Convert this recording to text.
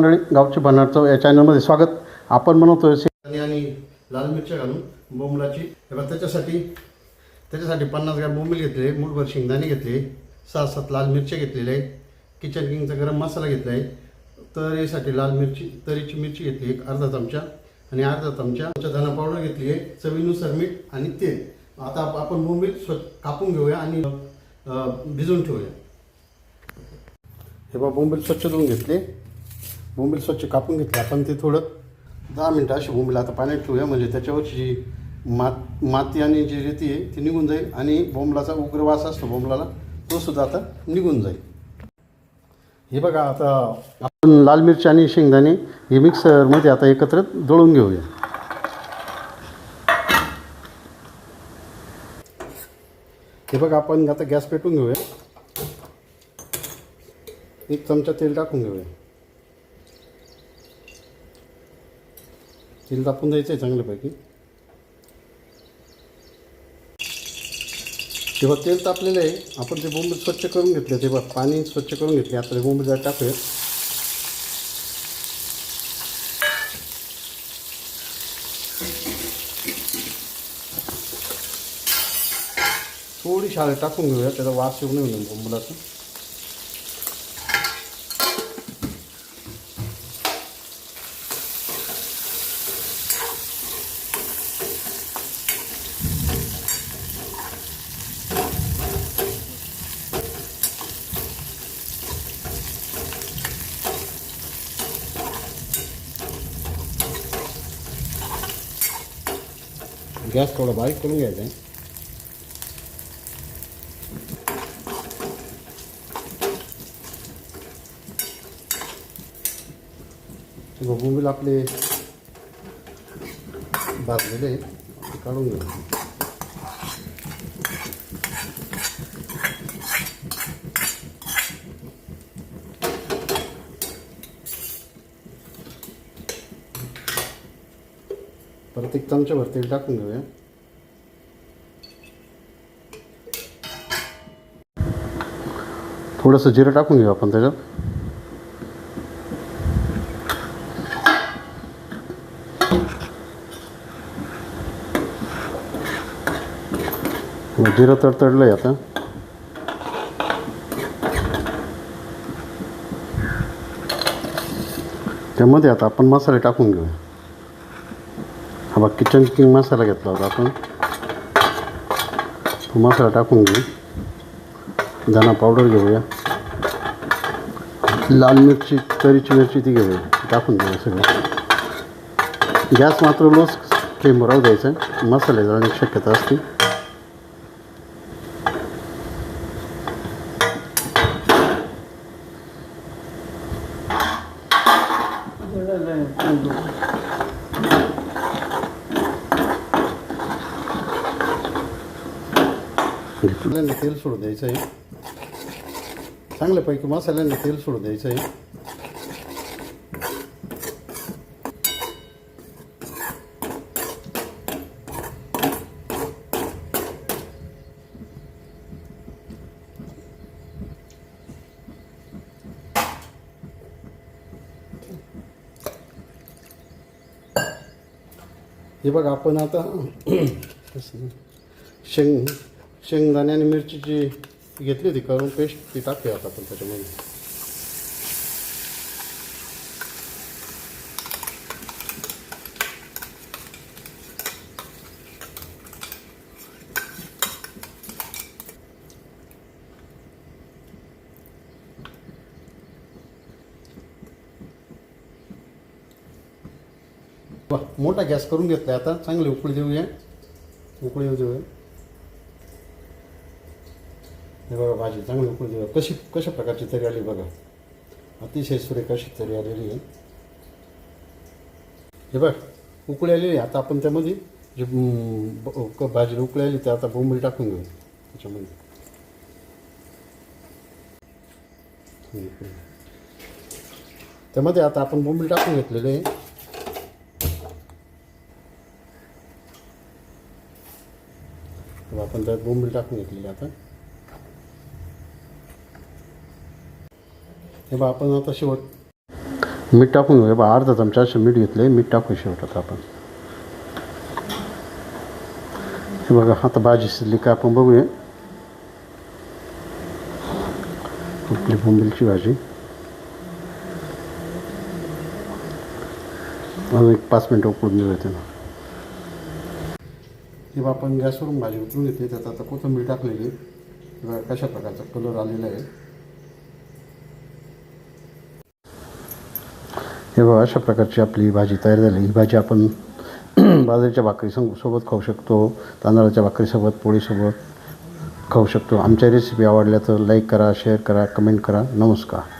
मंडळी गावची बनारचं या चॅनलमध्ये स्वागत. आपण म्हणतोय शेंगदाणे आणि लाल मिरच्या घालून बोंबलाची. त्याच्यासाठी त्याच्यासाठी पन्नास ग्रॅम बोंबील घेतले मूठभर शेंगदाणे घेतले सहा सात लाल मिरच्या घेतलेल्या आहे किचन किंगचा गरम मसाला घेतला आहे तरीसाठी लाल मिरची तरीची मिरची घेतली एक अर्धा चमचा. आणि अर्धा चमचा आमच्या धना पावडर घेतली आहे चवीनुसार मीठ आणि तेल. आता आपण बोंबील स्वच्छ कापून घेऊया आणि भिजून भिजवून ठेवूया. हे बा बोंबील स्वच्छ धुवून घेतले. बोंबील स्वच्छ कापून घेतले. आपण ते थोडं दहा मिनटं अशी बोंबील आता पाण्यात ठेवूया. म्हणजे त्याच्यावरची जी मात माती आणि जी रेती आहे ती निघून जाईल आणि बोंबलाचा उग्र वास असतो बोंबलाला तो सुद्धा आता निघून जाईल. हे बघा आता आपण लाल मिरची आणि शेंगदाणे हे मिक्सरमध्ये आता एकत्र दळून घेऊया. हे बघा आपण आता गॅस पेटून घेऊया. एक चमचा तेल टाकून घेऊया. तेल तापून द्यायचं आहे चांगल्यापैकी. तेव्हा तेल तापलेलं आहे आपण ते बोंब स्वच्छ करून घेतले तेव्हा पाणी स्वच्छ करून घेतले आता ते जरा टाकूया थोडी शाळे टाकून घेऊया त्याचा वास येऊ नये म्हणून बोंबलाचा गॅस थोडा बारीक करून घ्यायचा आहे ते बोंबील आपले भाजलेले आहेत. ते काढून घेऊ परत एक चमच्याभर तेल टाकून घेऊया थोडंसं जिरं टाकून घेऊ आपण त्याच्यात. मग जिरं तडतडलं आहे आता. त्यामध्ये आता आपण मसाले टाकून घेऊया. हा बघ किचन किंग मसाला घेतला होता आपण. तो मसाला टाकून घेऊ. धना पावडर घेऊया. लाल मिरची तरीची मिरची ती घेऊया. टाकून घेऊया सगळं. गॅस मात्र लोस फ्लेमवर राहू द्यायचा. मसाले जाण्याची शक्यता असते मसाल्यांना तेल सोडून द्यायचं आहे. चांगल्यापैकी मसाल्याने तेल सोडून द्यायचं आहे. हे बघा आपण आता शेंग शेंगदाणे आणि मिरचीची घेतली होती करून पेस्ट ती टाकूया आता आपण त्याच्यामध्ये. मोठा गॅस करून घेतला आता. चांगली उकळी देऊया. उकळी येऊ देऊया. हे बघा भाजी चांगली उकळून देऊया कशी कशा प्रकारची तरी आली बघा. अतिशय सुरेख अशी तरी आलेली आहे. हे बघ उकळी आलेली आता आपण त्यामध्ये जे क- भाजी उकळी आली ते आता बोंबील टाकून घेऊ. त्याच्यामध्ये. त्यामध्ये आता आपण बोंबील टाकून घेतलेले आहे. आपण त्यात बोंबील टाकून घेतलेली आता. हे बा आपण आता शेवट मीठ टाकून घेऊया बा अर्धा चमचा असं मीठ घेतलं. मीठ टाकू शेवटात आपण. हे बघा आता भाजी शिजली का आपण बघूया. आपली बोंबिलची भाजी. अजून एक पाच मिनटं उकडून देऊ त्याला. तेव्हा आपण गॅसवरून भाजी उतरून घेतली. त्यात आता कोथिंबीर टाकलेली किंवा कशा प्रकारचा कलर आलेला आहे. हे बघा अशा प्रकारची आपली भाजी तयार झाली. ही भाजी आपण बाजरीच्या भाकरी सोबत खाऊ शकतो तांदळाच्या भाकरीसोबत पोळीसोबत खाऊ शकतो. आमच्या रेसिपी आवडल्या तर लाईक करा शेअर करा कमेंट करा. नमस्कार.